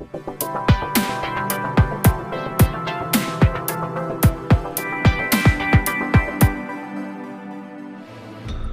Thank you.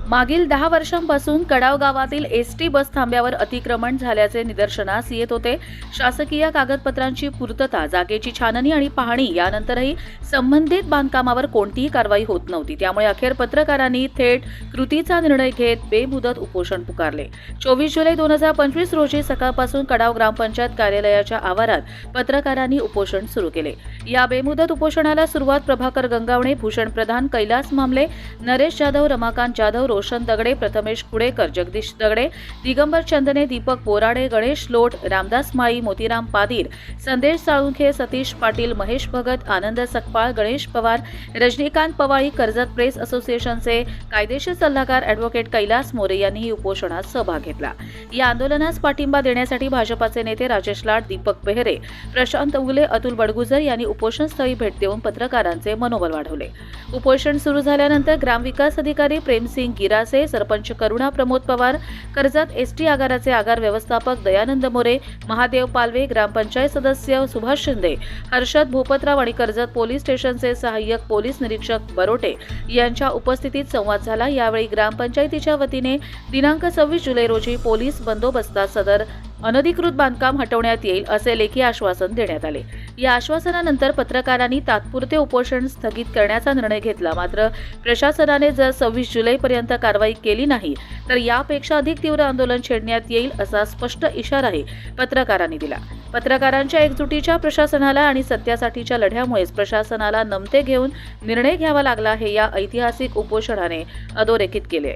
मागील दहा वर्षांपासून कडाव गावातील एस टी बस थांब्यावर अतिक्रमण झाल्याचे निदर्शनास येत होते. शासकीय कागदपत्रांची पूर्तता जागेची छाननी आणि पाहणी यानंतरही संबंधित बांधकामावर कोणतीही कारवाई होत नव्हती. त्यामुळे अखेर पत्रकारांनी थेट कृतीचा निर्णय घेत बेमुदत उपोषण पुकारले. चोवीस जुलै दोन हजार पंचवीस रोजी सकाळपासून कडाव ग्रामपंचायत कार्यालयाच्या आवारात पत्रकारांनी उपोषण सुरू केले. या बेमुदत उपोषणाला सुरुवात प्रभाकर गंगावणे भूषण प्रधान कैलास मामले नरेश जाधव रमाकांत जाधव रोशन दगडे प्रथमेश कुडेकर जगदीश दगडे दिगंबर चंदने दीपक बोराडे गणेश लोट रामदास माळी मोतीराम पादीर संदेश साळुंखे सतीश पाटील महेश भगत आनंद सकपाळ गणेश पवार रजनीकांत पवाळी कर्जत प्रेस असोसिएशनचे कायदेशीर सल्लागार अॅडव्होकेट कैलास मोरे यांनीही उपोषणात सहभाग घेतला. या आंदोलनास पाठिंबा देण्यासाठी भाजपाचे नेते राजेश लाड दीपक बेहरे प्रशांत उगले अतुल बडगुजर यांनी उपोषणस्थळी भेट देऊन पत्रकारांचे मनोबल वाढवले. उपोषण सुरू झाल्यानंतर ग्रामविकास अधिकारी प्रेमसिंग गिरासे सरपंच करुणा प्रमोद पवार कर्जत एसटी आगाराचे आगार व्यवस्थापक दयानंद मोरे महादेव पालवे ग्रामपंचायत सदस्य सुभाष शिंदे हर्षद भूपतराव आणि कर्जत पोलीस स्टेशनचे सहाय्यक पोलीस निरीक्षक बरोटे यांच्या उपस्थितीत संवाद झाला. यावेळी ग्रामपंचायतीच्या वतीने दिनांक सव्वीस जुलै रोजी पोलीस बंदोबस्तात सदर अनधिकृत बांधकाम हटवण्यात येईल असे लेखी आश्वासन देण्यात आले. या आश्वासनानंतर पत्रकारांनी तात्पुरते उपोषण स्थगित करण्याचा निर्णय घेतला. मात्र प्रशासनाने जर सव्वीस जुलैपर्यंत कारवाई केली नाही तर यापेक्षा अधिक तीव्र आंदोलन छेडण्यात येईल असा स्पष्ट इशाराही पत्रकारांनी दिला. पत्रकारांच्या एकजुटीच्या प्रशासनाला आणि सत्यासाठीच्या लढ्यामुळेच प्रशासनाला नमते घेऊन निर्णय घ्यावा लागला हे या ऐतिहासिक उपोषणाने अधोरेखित केले.